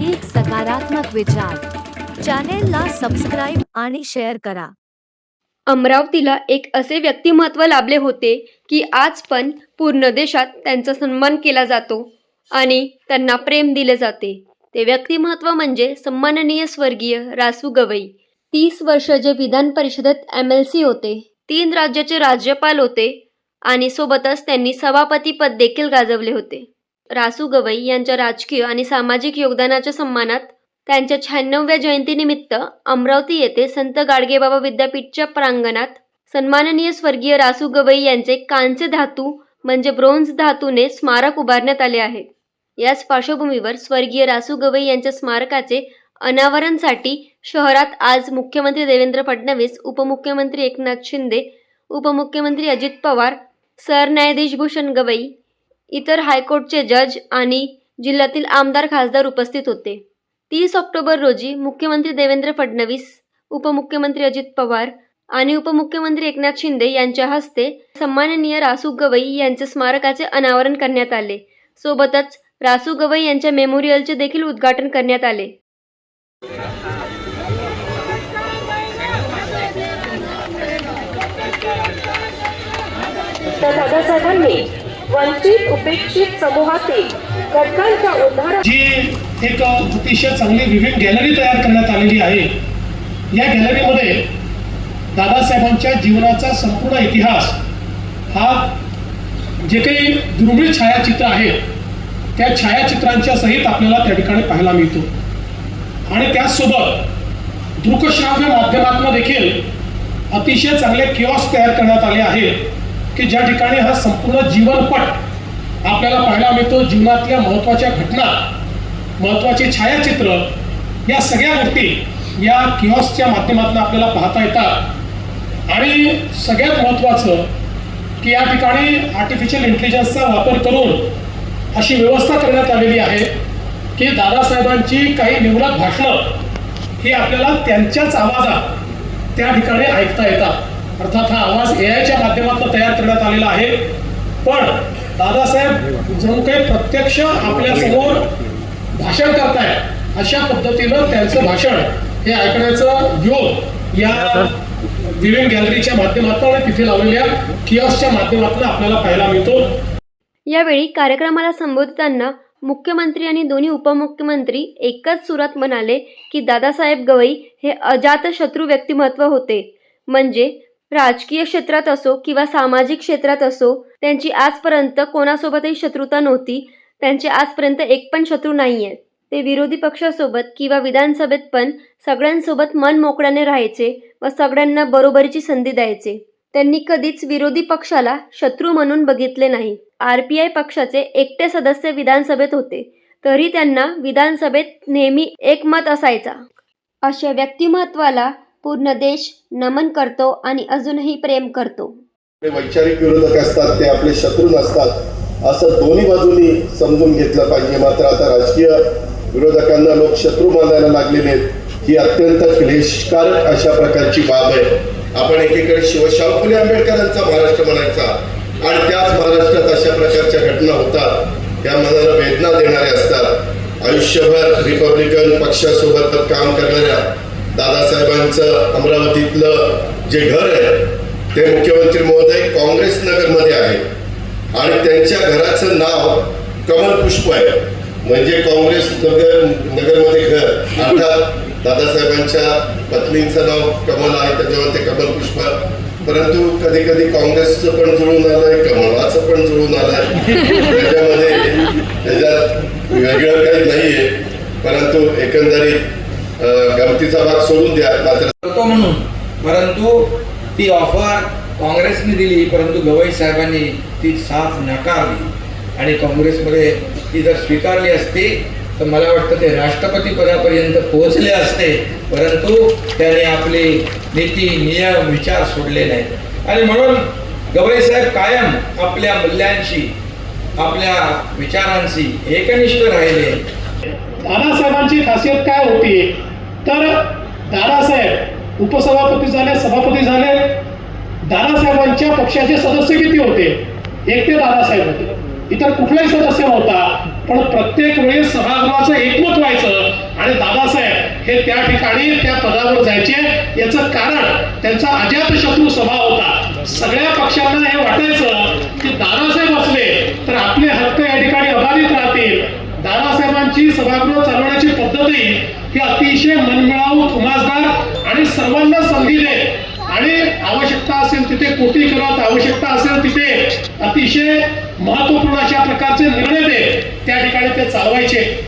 एक सकारात्मक विचार. चॅनेलला सबस्क्राईब आणि शेअर करा. अमरावतीला एक असे व्यक्तिमत्व लाभले होते की आज पण पूर्ण देशात त्यांचा सन्मान केला जातो आणि त्यांना प्रेम दिले जाते. ते व्यक्तिमत्व म्हणजे सन्माननीय स्वर्गीय रासू गवई. तीस वर्ष जे विधान परिषदेत एम एल सी होते. तीन राज्याचे राज्यपाल होते आणि सोबतच त्यांनी सभापती पद देखील गाजवले होते. रासू गवई यांच्या राजकीय आणि सामाजिक योगदानाच्या सन्मानात त्यांच्या शहाण्णव्या जयंतीनिमित्त अमरावती येथे संत गाडगेबाबा विद्यापीठच्या प्रांगणात सन्माननीय स्वर्गीय रासू गवई यांचे कांस्य धातू म्हणजे ब्रोन्झ धातूने स्मारक उभारण्यात आले आहे. याच पार्श्वभूमीवर स्वर्गीय रासू गवई यांच्या स्मारकाचे अनावरणसाठी शहरात आज मुख्यमंत्री देवेंद्र फडणवीस उपमुख्यमंत्री एकनाथ शिंदे उपमुख्यमंत्री अजित पवार सरन्यायाधीश भूषण गवई इतर हायकोर्टचे जज आणि जिल्ह्यातील आमदार खासदार उपस्थित होते. तीस ऑक्टोबर रोजी मुख्यमंत्री देवेंद्र फडणवीस उपमुख्यमंत्री अजित पवार आणि उपमुख्यमंत्री एकनाथ शिंदे यांच्या हस्ते सन्माननीय रासू गवई यांचे स्मारकाचे अनावरण करण्यात आले. सोबतच रासू गवई यांच्या मेमोरियलचे देखील उद्घाटन करण्यात आले. दादा वंचित उपेक्षित समूहातील घटकांच्या उद्धार जी एक अतिशय चांगली विविध गॅलरी तयार करण्यात आलेली आहे. या गॅलरीमध्ये दादासाहेबांच्या जीवनाचा संपूर्ण इतिहास हा जे काही दुर्मिळ छायाचित्र आहेत त्या छायाचित्रांच्या सहित आपल्याला त्या ठिकाणी पाहायला मिळतो. आणि त्याचसोबत दृकश्राव्य माध्यमातून देखील अतिशय चांगले किऑस्क तयार करण्यात आले आहेत की ज्या ठिकाणी हा संपूर्ण जीवनपट आपल्याला पाहायला मिळतो जीवनातल्या महत्त्वाच्या घटना महत्त्वाचे छायाचित्र या सगळ्या गोष्टी या किऑस्कच्या माध्यमातून आपल्याला पाहता येतात. आणि सगळ्यात महत्त्वाचं की या ठिकाणी आर्टिफिशियल इंटेलिजन्सचा वापर करून अशी व्यवस्था करण्यात आलेली आहे की दादासाहेबांची काही निवडक भाषणं ही आपल्याला त्यांच्याच आवाजात त्या ठिकाणी ऐकता येतात. अर्थात हा आवाज ए आयच्या माध्यमातून तयार करण्यात आलेला आहे. पण दादासाहेब जणू काही प्रत्यक्ष आपल्यासमोर भाषण करतायत अशा पद्धतीनं त्यांचं भाषण हे ऐकण्याचं योग या विविंग गॅलरीच्या माध्यमातून आणि तिथे लावलेल्या किऑसच्या माध्यमातून आपल्याला पाहायला मिळतो. यावेळी कार्यक्रमाला संबोधताना मुख्यमंत्री आणि दोन्ही उपमुख्यमंत्री एकच सुरात म्हणाले की दादासाहेब गवई हे अजात शत्रू व्यक्तिमत्व होते. म्हणजे राजकीय क्षेत्रात असो किंवा सामाजिक क्षेत्रात असो त्यांची आजपर्यंत कोणासोबतही शत्रुता नव्हती. त्यांचे आजपर्यंत एक पण शत्रू नाही आहेत ते विरोधी पक्षासोबत किंवा विधानसभेत पण सगळ्यांसोबत मन मोकळ्याने राहायचे व सगळ्यांना बरोबरीची संधी द्यायचे. त्यांनी कधीच विरोधी पक्षाला शत्रू म्हणून बघितले नाही. आर पी आय पक्षाचे एकटे सदस्य विधानसभेत होते. तरी त्यांना विधानसभेत नेहमी एकमत असायचा. अशा व्यक्तिमत्वाला पूर्ण देश नमन करतो आणि अजूनही प्रेम करतो. वैचारिक विरोधक असतात ते आपले शत्रूच असतात असं दोन्ही बाजूनी समजून घेतलं पाहिजे. मात्र आता राजकीय विरोधकांना लोक शत्रू मानायला लागलेले आहेत ही अत्यंत क्लेशकारक अशा प्रकारची बाब आहे. आपण एकीकडे शिवशाहू फुले आंबेडकरांचा महाराष्ट्र म्हणायचा आणि त्याच महाराष्ट्रात अशा प्रकारच्या घटना होतात. त्या मनाला वेदना देणाऱ्या असतात. आयुष्यभर रिपब्लिकन पक्षासोबत काम करणाऱ्या दादासाहेबांचं अमरावतीतलं जे घर आहे ते मुख्यमंत्री महोदय काँग्रेस नगरमध्ये आहे. आणि त्यांच्या घराचं नाव कमल पुष्प आहे. म्हणजे काँग्रेस नगर नगरमध्ये घर. अर्थात दादासाहेबांच्या पत्नींचं नाव कमल आहे त्याच्यावर ते कमल पुष्प परंतु कधी कधी काँग्रेसचं पण जुळून आलंय कमलाचं पण जुळून आलंय. त्याच्यामध्ये त्याच्यात वेगळं काही नाहीये. परंतु एकंदरीत गमतीचा भाग सोडून द्या. करतो म्हणून. परंतु ती ऑफर काँग्रेसने दिली परंतु गवई साहेबांनी ती साफ नाकारली. आणि काँग्रेसमध्ये ती जर स्वीकारली असती तर मला वाटतं ते राष्ट्रपती पदापर्यंत पोहोचले असते. परंतु त्याने आपली नीती नियम विचार सोडले नाहीत. आणि म्हणून गवई साहेब कायम आपल्या मूल्यांशी आपल्या विचारांशी एकनिष्ठ राहिले. दादासाहेबांची खासियत काय होती? तर दादासाहेब उपसभापती झाले सभापती झाले. दादासाहेबांच्या पक्षाचे सदस्य किती होते? एकटे दादासाहेब होते. इतर कुठलाही सदस्य नव्हता. पण प्रत्येक वेळेस सभागृहाचं एकमत व्हायचं आणि दादासाहेब हे त्या ठिकाणी त्या पदावर जायचे. याचं कारण त्यांचा अजातशत्रू सभा होता. सगळ्या पक्षांना हे वाटायचं की दादासाहेब असले तर आपले हक्क या ठिकाणी अबाधित राहतील दादासाहेबांची सभागृह चालवण्याची पद्धती ही अतिशय मनमिळावू उमासदार आणि सर्वांना संधी दे. आणि आवश्यकता असेल तिथे कोटी करत आवश्यकता असेल तिथे अतिशय महत्त्वपूर्ण अशा प्रकारचे निर्णय दे. त्या ठिकाणी ते चालवायचे.